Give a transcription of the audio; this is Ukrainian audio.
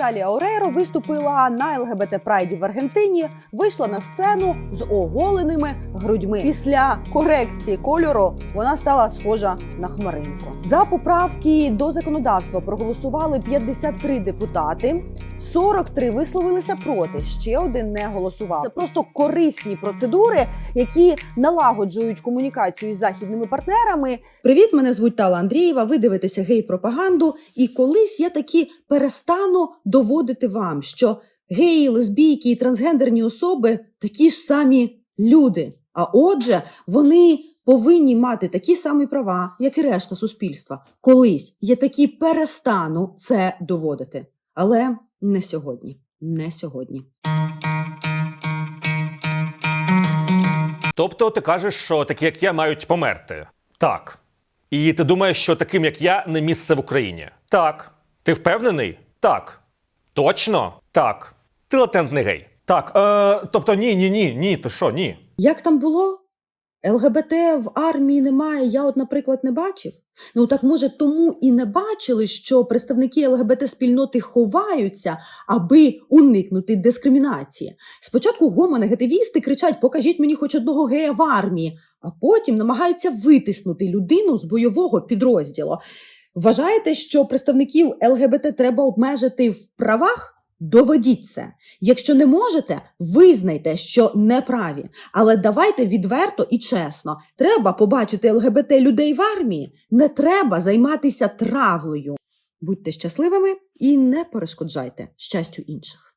Наталія Орейро виступила на ЛГБТ Прайді в Аргентині, вийшла на сцену з оголеними грудьми. Після корекції кольору вона стала схожа на хмаринку. За поправки до законодавства проголосували 53 депутати, 43 висловилися проти. Ще один не голосував. Це просто корисні процедури, які налагоджують комунікацію з західними партнерами. Привіт, мене звуть Тала Андрієва. Ви дивитеся гей-пропаганду. І колись я таки перестану доводити вам, що геї, лесбійки і трансгендерні особи такі ж самі люди. А отже, вони повинні мати такі самі права, як і решта суспільства. Колись я таки перестану це доводити. Але не сьогодні. Не сьогодні. Тобто ти кажеш, що такі, як я, мають померти? Так. І ти думаєш, що таким, як я, не місце в Україні? Так. Ти впевнений? Так. Точно? Так. Ти латентний гей. Так. Е, тобто ні, ні, ні, ні, то що, ні. Як там було? ЛГБТ в армії немає, я, от, наприклад, не бачив. Ну так може тому і не бачили, що представники ЛГБТ спільноти ховаються, аби уникнути дискримінації. Спочатку гомонегативісти кричать: покажіть мені хоч одного гея в армії, а потім намагаються витиснути людину з бойового підрозділу. Вважаєте, що представників ЛГБТ треба обмежити в правах? Доведіть це. Якщо не можете, визнайте, що не праві. Але давайте відверто і чесно. Треба побачити ЛГБТ людей в армії. Не треба займатися травлею. Будьте щасливими і не перешкоджайте щастю інших.